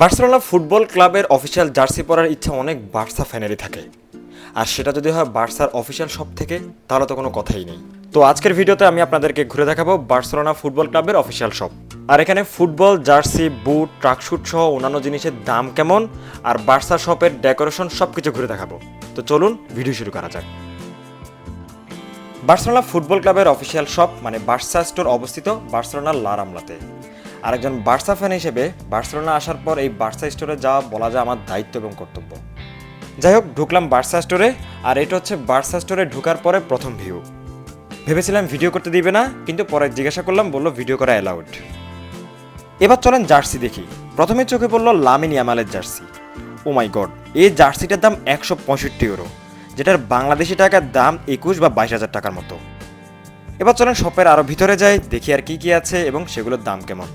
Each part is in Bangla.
বার্সেলোনা ফুটবল ক্লাবের অফিসিয়াল জার্সি পরার ইচ্ছা অনেক বার্সা ফ্যানেরই থাকে। আর সেটা যদি হয় বার্সার অফিসিয়াল শপ থেকে তাহলে তো কোনো কথাই নেই। তো আজকের ভিডিওতে আমি আপনাদেরকে ঘুরে দেখাবো বার্সেলোনা ফুটবল ক্লাবের অফিসিয়াল শপ আর এখানে ফুটবল, জার্সি, বুট, ট্রাকশুট সহ অন্যান্য জিনিসের দাম কেমন, আর বার্সা শপের ডেকোরেশন সব কিছু ঘুরে দেখাবো। তো চলুন ভিডিও শুরু করা যাক। বার্সেলোনা ফুটবল ক্লাবের অফিসিয়াল শপ মানে বার্সা স্টোর অবস্থিত বার্সেলোনার লারামলাতে আরেকজন বার্সা ফ্যান হিসেবে বার্সেলোনা আসার পর এই বার্সা স্টোরে যাওয়া বলা যায় আমার দায়িত্ব এবং কর্তব্য। যাই হোক, ঢুকলাম বার্সা স্টোরে, আর এটা হচ্ছে বার্সা স্টোরে ঢুকার পরে প্রথম ভিউ ভেবেছিলাম ভিডিও করতে দিবে না, কিন্তু পরে জিজ্ঞাসা করলাম, বলল ভিডিও করা অ্যালাউড এবার চলেন জার্সি দেখি। প্রথমে চোখে পড়ল লামিন ইয়ামালের জার্সি। ও মাই গড, এই জার্সিটার দাম একশো পঁয়ষট্টি ইউরো যেটার বাংলাদেশি টাকার দাম একুশ বা বাইশ হাজার টাকার মতো। এবার চলেন শপের আরও ভিতরে যাই, দেখি আর কি কি আছে এবং সেগুলোর দাম কেমন।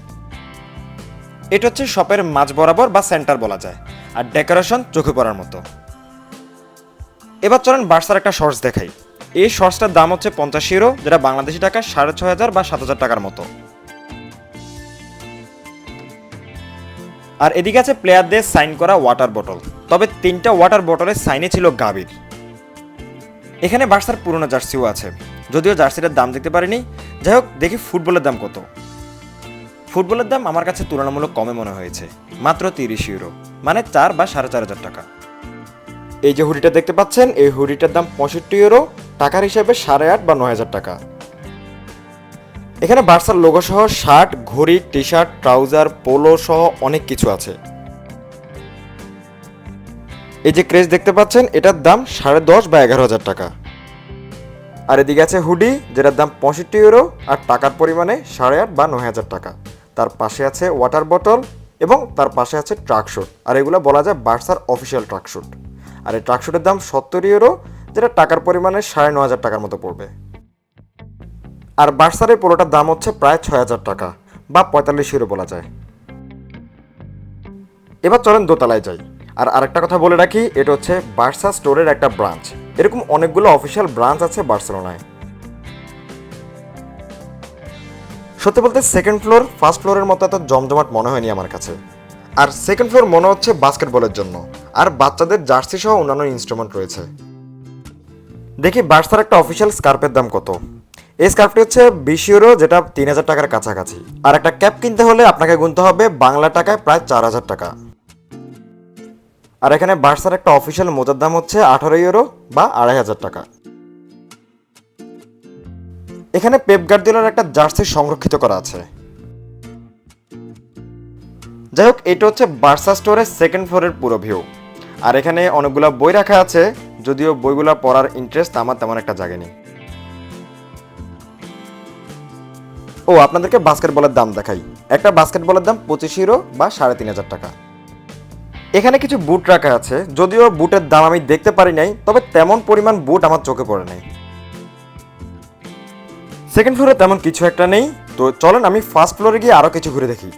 এটা হচ্ছে শপের মাঝ বরাবর বা সেন্টার বলা যায়, আর ডেকোরেশন চোখে পড়ার মতো। এবার চলেন বার্সার একটা শর্টস দেখাই। এই শর্টসটার দাম হচ্ছে পঞ্চাশ ইউরো, যেটা বাংলাদেশি টাকা সাড়ে ছয় হাজার বা সাত হাজার টাকার মতো। আর এদিকে আছে প্লেয়ারদের সাইন করা ওয়াটার বটল তবে তিনটা ওয়াটার বটলের সাইনে ছিল গাবির এখানে বার্সার পুরনো জার্সিও আছে, যদিও জার্সিটার দাম দেখতে পারিনি। যাই হোক, দেখি ফুটবলের দাম কত। ফুটবলের দাম আমার কাছে তুলনামূলক কমে মনে হয়েছে। মাত্র তিরিশ ইউরো মানে চার বা সাড়ে চার হাজার টাকা। এই যে হুডিটা দেখতে পাচ্ছেন, এই হুডিটার দাম পঁয়ষট্টি ইউরো, টাকার হিসাবে সাড়ে আট বা নয় হাজার টাকা। এখানে বার্সার লোগো সহ শার্ট, ঘড়ি টি শার্ট ট্রাউজার, পোলো সহ অনেক কিছু আছে। এই যে ক্রেজ দেখতে পাচ্ছেন, এটার দাম সাড়ে দশ বা এগারো হাজার টাকা। আর এদিকে আছে হুডি, যেটার দাম পঁয়ষট্টি ইউরো, আর টাকার পরিমাণে সাড়ে আট বা নয় হাজার টাকা। তার পাশে আছে ওয়াটার বটল এবং তার পাশে আছে ট্রাকশুট আর এগুলো বলা যায় বার্সার অফিসিয়াল ট্রাকশুট আর এই ট্রাকশুটের দাম সত্তর ইউরো যেটা টাকার পরিমাণে সাড়ে ন হাজার টাকার মতো পড়বে। আর বার্সার এই পোলোটার দাম হচ্ছে প্রায় ছয় হাজার টাকা, বা পঁয়তাল্লিশ ইউরো বলা যায়। এবার চলেন দোতলায় যাই। আর আরেকটা কথা বলে রাখি, এটা হচ্ছে বার্সা স্টোরের একটা ব্রাঞ্চ। এরকম অনেকগুলো অফিসিয়াল ব্রাঞ্চ আছে বার্সেলোনায়। সত্যি বলতে সেকেন্ড ফ্লোর ফার্স্ট ফ্লোরের মতো এত জমজমাট মনে হয়নি আমার কাছে। আর সেকেন্ড ফ্লোর মনে হচ্ছে বাস্কেটবলের জন্য। আর বাচ্চাদের জার্সি সহ অন্যান্য ইনস্ট্রুমেন্ট রয়েছে। দেখি বার্সার একটা অফিসিয়াল স্কার্পের দাম কত। এই স্কার্পটি হচ্ছে বিশ ইউরো যেটা তিন হাজার টাকার কাছাকাছি। আর একটা ক্যাপ কিনতে হলে আপনাকে গুনতে হবে বাংলা টাকায় প্রায় চার হাজার টাকা। আর এখানে বার্সার একটা অফিসিয়াল মোজার দাম হচ্ছে আঠারো ইউরো বা আড়াই হাজার টাকা। এখানে পেপ গার্দিওলার একটা জার্সি সংরক্ষিত করা আছে। যাই হোক, এটা হচ্ছে বার্সা স্টোরের সেকেন্ড ফ্লোরের পুরো ভিউ। আর এখানে অনেকগুলো বই রাখা আছে, যদিও বইগুলো পড়ার ইন্টারেস্ট আমার তেমন একটা জাগেনি ও, আপনাদেরকে বাস্কেটবলের দাম দেখাই। একটা বাস্কেটবলের দাম পঁচিশ ইউরো বা সাড়ে তিন হাজার টাকা। এখানে কিছু বুট রাখা আছে, যদিও বুটের দাম আমি দেখতে পারি নাই, তবে তেমন পরিমাণ বুট আমার চোখে পড়ে নাই। সেকেন্ড ফ্লোরে তেমন কিছু একটা নেই। তো চলেন আমি ফার্স্ট ফ্লোরে গিয়ে আরও কিছু ঘুরে দেখি।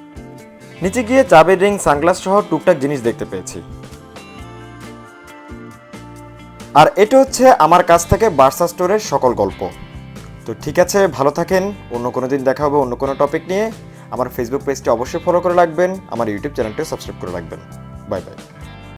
নিচে গিয়ে চাবি রিং সানগ্লাস সহ টুকটাক জিনিস দেখতে পেয়েছি। আর এটা হচ্ছে আমার কাছ থেকে বার্সা স্টোরের সকল গল্প। তো ঠিক আছে, ভালো থাকেন। অন্য কোনো দিন দেখা হবে অন্য কোনো টপিক নিয়ে। আমার ফেসবুক পেজটি অবশ্যই ফলো করে রাখবেন। আমার ইউটিউব চ্যানেলটি সাবস্ক্রাইব করে রাখবেন। Bye bye